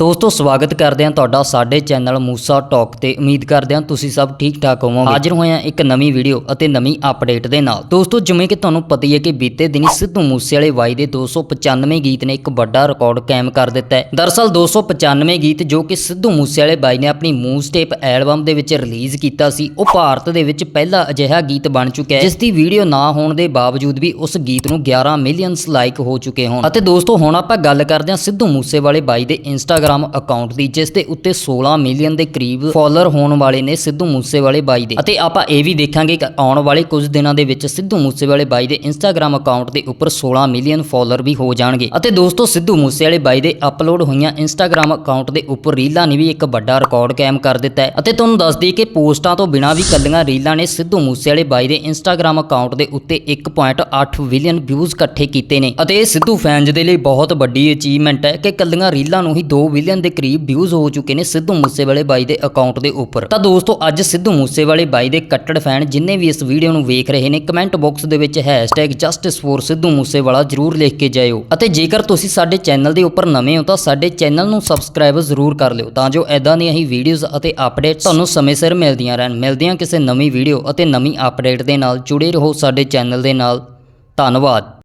ਦੋਸਤੋ, ਸਵਾਗਤ ਕਰਦੇ ਹਾਂ ਤੁਹਾਡਾ ਸਾਡੇ ਚੈਨਲ ਮੂਸਾ ਟਾਕ ਤੇ ਉਮੀਦ ਕਰਦੇ ਹਾਂ ਤੁਸੀਂ ਸਭ ਠੀਕ ਠਾਕ ਹੋਵੋਗੇ। ਹਾਜ਼ਰ ਹੋਏ ਹਾਂ ਇੱਕ ਨਵੀਂ ਵੀਡੀਓ ਅਤੇ ਨਵੀਂ ਅਪਡੇਟ ਦੇ ਨਾਲ। ਦੋਸਤੋ, ਜਿਵੇਂ ਕਿ ਤੁਹਾਨੂੰ ਪਤਾ ਹੀ ਹੈ ਕਿ ਬੀਤੇ ਦਿਨੀ ਸਿੱਧੂ ਮੂਸੇਵਾਲੇ ਬਾਈ ਦੇ 295 ਗੀਤ ਨੇ ਇੱਕ ਵੱਡਾ ਰਿਕਾਰਡ ਕਾਇਮ ਕਰ ਦਿੱਤਾ ਹੈ। ਦਰਅਸਲ 295 ਗੀਤ ਜੋ ਕਿ ਸਿੱਧੂ ਮੂਸੇਵਾਲੇ ਬਾਈ ਨੇ ਆਪਣੀ ਮੂਵ ਸਟੇਪ ਐਲਬਮ ਦੇ ਵਿੱਚ ਰਿਲੀਜ਼ ਕੀਤਾ ਸੀ, ਉਹ ਭਾਰਤ ਦੇ ਵਿੱਚ ਪਹਿਲਾ ਅਜਿਹਾ ਗੀਤ ਬਣ ਚੁੱਕਿਆ ਹੈ ਜਿਸ ਦੀ ਵੀਡੀਓ ਨਾ ਹੋਣ ਦੇ ਬਾਵਜੂਦ ਵੀ ਉਸ ਗੀਤ ਨੂੰ 11 ਮਿਲੀਅਨਸ ਲਾਈਕ ਹੋ ਚੁੱਕੇ ਹੋਣ। ਅਤੇ ਦੋਸਤੋ, ਹੁਣ ਆਪਾਂ ਗੱਲ ਕਰਦੇ ਹਾਂ ਸਿੱਧੂ ਮੂਸੇਵਾਲੇ ਬਾਈ ਦੇ ਇੰਸਟਾਗ੍ਰਾਮ ਇੰਸਟਾਗ੍ਰam ਅਕਾਊਂਟ ਦੀ, ਜਿਸ ਦੇ ਉੱਤੇ 16 ਮਿਲੀਅਨ ਦੇ ਕਰੀਬ ਫਾਲੋਅਰ ਹੋਣ ਵਾਲੇ ਨੇ ਸਿੱਧੂ ਮੂਸੇਵਾਲੇ ਬਾਈ ਦੇ। ਅਤੇ ਆਪਾਂ ਇਹ ਵੀ ਦੇਖਾਂਗੇ ਕਿ ਆਉਣ ਵਾਲੇ ਕੁਝ ਦਿਨਾਂ ਦੇ ਵਿੱਚ ਸਿੱਧੂ ਮੂਸੇਵਾਲੇ ਬਾਈ ਦੇ ਇੰਸਟਾਗ੍ਰam ਅਕਾਊਂਟ ਦੇ ਉੱਪਰ 16 ਮਿਲੀਅਨ ਫਾਲੋਅਰ ਵੀ ਹੋ ਜਾਣਗੇ। ਅਤੇ ਦੋਸਤੋ, ਸਿੱਧੂ ਮੂਸੇਵਾਲੇ ਬਾਈ ਦੇ ਅਪਲੋਡ ਹੋਈਆਂ ਇੰਸਟਾਗ੍ਰam ਅਕਾਊਂਟ ਦੇ ਉੱਪਰ ਰੀਲਾਂ ਨੇ ਵੀ ਇੱਕ ਵੱਡਾ ਰਿਕਾਰਡ ਕਾਇਮ ਕਰ ਦਿੱਤਾ ਹੈ। ਅਤੇ ਤੁਹਾਨੂੰ ਦੱਸ ਦਈਏ ਕਿ ਪੋਸਟਾਂ ਤੋਂ ਬਿਨਾਂ ਵੀ ਕੱਲੀਆਂ ਰੀਲਾਂ ਨੇ ਸਿੱਧੂ ਮੂਸੇਵਾਲੇ ਬਾਈ ਦੇ ਇੰਸਟਾਗ੍ਰam ਅਕਾਊਂਟ ਦੇ ਉੱਤੇ 1.8 ਬਿਲੀਅਨ ਵਿਊਜ਼ ਇਕੱਠੇ ਕੀਤੇ ਨੇ। ਅਤੇ ਇਹ ਸਿੱਧੂ ਫੈਨਸ ਦੇ ਲਈ ਬਹੁਤ ਵੱਡੀ ਅਚੀਵਮੈਂਟ ਹੈ ਕਿ ਕੱਲੀਆਂ ਰੀਲਾਂ ਨੂੰ ਹੀ 2 ਮਿਲੀਅਨ ਦੇ ਕਰੀਬ ਵਿਊਜ਼ ਹੋ ਚੁੱਕੇ ਨੇ ਸਿੱਧੂ ਮੂਸੇਵਾਲੇ ਬਾਈ ਦੇ ਅਕਾਊਂਟ ਦੇ ਉੱਪਰ। ਤਾਂ ਦੋਸਤੋ, ਅੱਜ ਸਿੱਧੂ ਮੂਸੇਵਾਲੇ ਬਾਈ ਦੇ ਕੱਟੜ ਫੈਨ ਜਿੰਨੇ ਵੀ ਇਸ ਵੀਡੀਓ ਨੂੰ ਵੇਖ ਰਹੇ ਨੇ ਕਮੈਂਟ ਬਾਕਸ ਦੇ ਵਿੱਚ #ਜਸਟਿਸ ਫੋਰ ਸਿੱਧੂ ਮੂਸੇਵਾਲਾ ਜਰੂਰ ਲਿਖ ਕੇ ਜਾਇਓ। ਅਤੇ ਜੇਕਰ ਤੁਸੀਂ ਸਾਡੇ ਚੈਨਲ ਦੇ ਉੱਪਰ ਨਵੇਂ ਹੋ, ਤਾਂ ਸਾਡੇ ਚੈਨਲ ਨੂੰ ਸਬਸਕ੍ਰਾਈਬ ਜ਼ਰੂਰ ਕਰ ਲਿਓ। ਤਾਂ ਜੋ ਐਦਾਂ ਦੀਆਂ ਹੀ ਵੀਡੀਓਜ਼ ਅਤੇ ਅਪਡੇਟ ਤੁਹਾਨੂੰ ਸਮੇਂ ਸਿਰ ਮਿਲਦੀਆਂ ਰਹਿਣ। ਮਿਲਦੀਆਂ ਕਿਸੇ ਨਵੀਂ ਵੀਡੀਓ ਅਤੇ ਨਵੀਂ ਅਪਡੇਟ ਦੇ ਨਾਲ ਜੁੜੇ ਰਹੋ ਸਾਡੇ ਚੈਨਲ ਦੇ ਨਾਲ। ਧੰਨਵਾਦ।